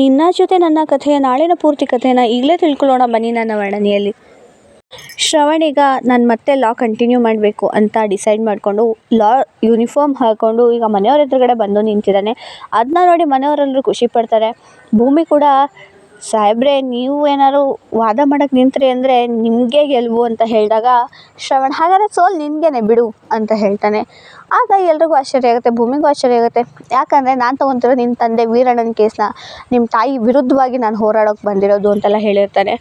ನಿನ್ನ ಜೊತೆ ನನ್ನ ಕಥೆಯ, ನಾಳಿನ ಪೂರ್ತಿ ಕಥೆನ ಈಗಲೇ ತಿಳ್ಕೊಳ್ಳೋಣ ಬನ್ನಿ ನನ್ನ ವರ್ಣನೆಯಲ್ಲಿ. ಶ್ರವಣೀಗ ನಾನು ಮತ್ತೆ ಲಾ ಕಂಟಿನ್ಯೂ ಮಾಡಬೇಕು ಅಂತ ಡಿಸೈಡ್ ಮಾಡಿಕೊಂಡು ಲಾ ಯೂನಿಫಾರ್ಮ್ ಹಾಕ್ಕೊಂಡು ಈಗ ಮನೆಯವ್ರ ಎದುರುಗಡೆ ಬಂದು ನಿಂತಿದ್ದಾನೆ. ಅದನ್ನ ನೋಡಿ ಮನೆಯವರೆಲ್ಲರೂ ಖುಷಿ ಪಡ್ತಾರೆ. ಭೂಮಿ ಕೂಡ ಸಾಹೇಬ್ರೆ, ನೀವು ಏನಾದ್ರು ವಾದ ಮಾಡಕ್ಕೆ ನಿಂತ್ರಿ ಅಂದರೆ ನಿಮಗೆ ಗೆಲುವು ಅಂತ ಹೇಳಿದಾಗ, ಶ್ರವಣ್, ಹಾಗಾದ್ರೆ ಸೋಲ್ ನಿನಗೇನೆ ಬಿಡು ಅಂತ ಹೇಳ್ತಾನೆ. ಆಗ ಎಲ್ರಿಗೂ ಆಶ್ಚರ್ಯ ಆಗುತ್ತೆ, ಭೂಮಿಗೂ ಆಶ್ಚರ್ಯ ಆಗುತ್ತೆ. ಯಾಕಂದರೆ ನಾನು ತೊಗೊತಿರೋ ನಿನ್ನ ತಂದೆ ವೀರಣ್ಣನ ಕೇಸ್ನ ನಿಮ್ಮ ತಾಯಿ ವಿರುದ್ಧವಾಗಿ ನಾನು ಹೋರಾಡೋಕೆ ಬಂದಿರೋದು ಅಂತೆಲ್ಲ ಹೇಳಿರ್ತಾನೆ.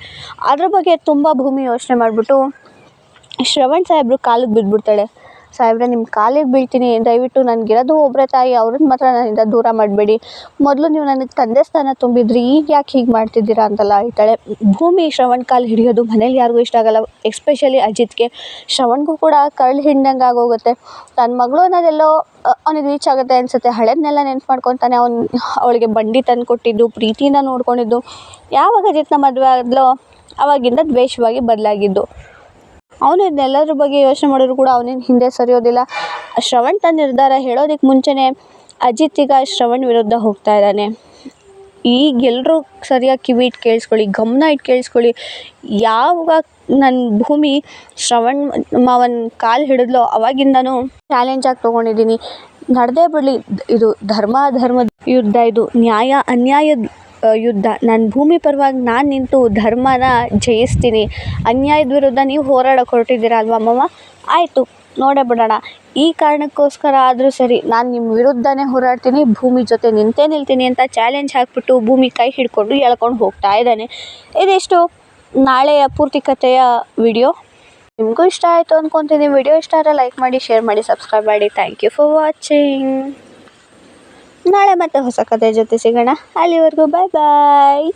ಅದ್ರ ಬಗ್ಗೆ ತುಂಬ ಭೂಮಿ ಯೋಚನೆ ಮಾಡಿಬಿಟ್ಟು ಶ್ರವಣ್ ಸಾಹೇಬ್ರು ಕಾಲಿಗೆ ಬಿದ್ದುಬಿಡ್ತಾಳೆ ಸಾಹೇಬ್ರೆ ನಿಮ್ಮ ಕಾಲಿಗೆ ಬೀಳ್ತೀನಿ. ದಯವಿಟ್ಟು ನನಗಿರೋದು ಒಬ್ಬರೇ ತಾಯಿ ಅವ್ರನ್ನ ಮಾತ್ರ ನನ್ನಿಂದ ದೂರ ಮಾಡಬೇಡಿ. ಮೊದಲು ನೀವು ನನಗೆ ತಂದೆ ಸ್ಥಾನ ತುಂಬಿದ್ರಿ, ಈಗ ಯಾಕೆ ಹೀಗೆ ಮಾಡ್ತಿದ್ದೀರಾ ಅಂತೆಲ್ಲ ಹೇಳ್ತಾಳೆ. ಭೂಮಿ ಶ್ರವಣ್ ಕಾಲು ಹಿಡಿಯೋದು ಮನೇಲಿ ಯಾರಿಗೂ ಇಷ್ಟ ಆಗಲ್ಲ. ಎಸ್ಪೆಷಲಿ ಅಜಿತ್ಗೆ. ಶ್ರವಣ್ಗೂ ಕೂಡ ಕರ್ಳು ಹಿಂಡಂಗೆ ಆಗೋಗುತ್ತೆ. ತನ್ನ ಮಗಳು ಅನ್ನೋದೆಲ್ಲೋ ಅವನಿಗೆ ರೀಚ್ ಆಗುತ್ತೆ ಅನಿಸುತ್ತೆ. ಹಳೇದನ್ನೆಲ್ಲ ನೆನ್ಪು ಮಾಡ್ಕೊತಾನೆ ಅವ್ನು, ಅವಳಿಗೆ ಬಂಡಿ ತಂದು ಕೊಟ್ಟಿದ್ದು, ಪ್ರೀತಿಯಿಂದ ನೋಡ್ಕೊಂಡಿದ್ದು. ಯಾವಾಗ ಅಜಿತ್ನ ಮದುವೆ ಆದ್ಲೋ ಅವಾಗಿಂದ ದ್ವೇಷವಾಗಿ ಬದಲಾಗಿದ್ದು. ಅವನು ಎಲ್ಲರ ಬಗ್ಗೆ ಯೋಚನೆ ಮಾಡಿದ್ರು ಕೂಡ ಅವನೇನು ಹಿಂದೆ ಸರಿಯೋದಿಲ್ಲ. ಶ್ರವಣ್ ತನ್ನ ನಿರ್ಧಾರ ಹೇಳೋದಕ್ಕೆ ಮುಂಚೆನೇ ಅಜಿತ್ ಈಗ ಶ್ರವಣ್ ವಿರುದ್ಧ ಹೋಗ್ತಾ ಇದ್ದಾನೆ. ಈಗ ಎಲ್ಲರೂ ಸರಿಯಾಗಿ ಕಿವಿ ಇಟ್ಟು ಕೇಳಿಸ್ಕೊಳ್ಳಿ, ಗಮನ ಇಟ್ಟು ಕೇಳಿಸ್ಕೊಳ್ಳಿ. ಯಾವಾಗ ನನ್ನ ಭೂಮಿ ಶ್ರವಣ್ ಮಾವನ ಕಾಲು ಹಿಡಿದ್ಲೋ ಅವಾಗಿಂದನೂ ಚಾಲೆಂಜಾಗಿ ತೊಗೊಂಡಿದ್ದೀನಿ. ನಡೆದೇ ಬಿಡಲಿ, ಇದು ಧರ್ಮ ಧರ್ಮದ ಯುದ್ಧ, ಇದು ನ್ಯಾಯ, ಅನ್ಯಾಯದ ಯುದ್ಧ. ನನ್ನ ಭೂಮಿ ಪರವಾಗಿ ನಾನು ನಿಂತು ಧರ್ಮನ ಜಯಿಸ್ತೀನಿ. ಅನ್ಯಾಯದ ವಿರುದ್ಧ ನೀವು ಹೋರಾಡಕ್ಕೆ ಹೊರಟಿದ್ದೀರಾ ಅಲ್ವಾ ಮಾವ? ಆಯಿತು, ನೋಡೇ ಬಿಡೋಣ. ಈ ಕಾರಣಕ್ಕೋಸ್ಕರ ಆದರೂ ಸರಿ, ನಾನು ನಿಮ್ಮ ವಿರುದ್ಧನೇ ಹೋರಾಡ್ತೀನಿ, ಭೂಮಿ ಜೊತೆ ನಿಂತೇ ನಿಲ್ತೀನಿ ಅಂತ ಚಾಲೆಂಜ್ ಹಾಕ್ಬಿಟ್ಟು ಭೂಮಿ ಕೈ ಹಿಡ್ಕೊಂಡು ಎಳ್ಕೊಂಡು ಹೋಗ್ತಾ ಇದ್ದಾನೆ. ಇದಿಷ್ಟು ನಾಳೆಯ ಪೂರ್ತಿ ಕಥೆಯ ವಿಡಿಯೋ ನಿಮಗೂ ಇಷ್ಟ ಆಯಿತು ಅಂದ್ಕೊತೀನಿ ವಿಡಿಯೋ ಇಷ್ಟ ಆದರೆ ಲೈಕ್ ಮಾಡಿ ಶೇರ್ ಮಾಡಿ ಸಬ್ಸ್ಕ್ರೈಬ್ ಮಾಡಿ. ಥ್ಯಾಂಕ್ ಯು ಫಾರ್ ವಾಚಿಂಗ್ ನಾಳೆ ಮತ್ತೆ ಹೊಸ ಕಥೆ ಜೊತೆ ಸಿಗೋಣ. ಅಲ್ಲಿವರೆಗೂ ಬಾಯ್ ಬಾಯ್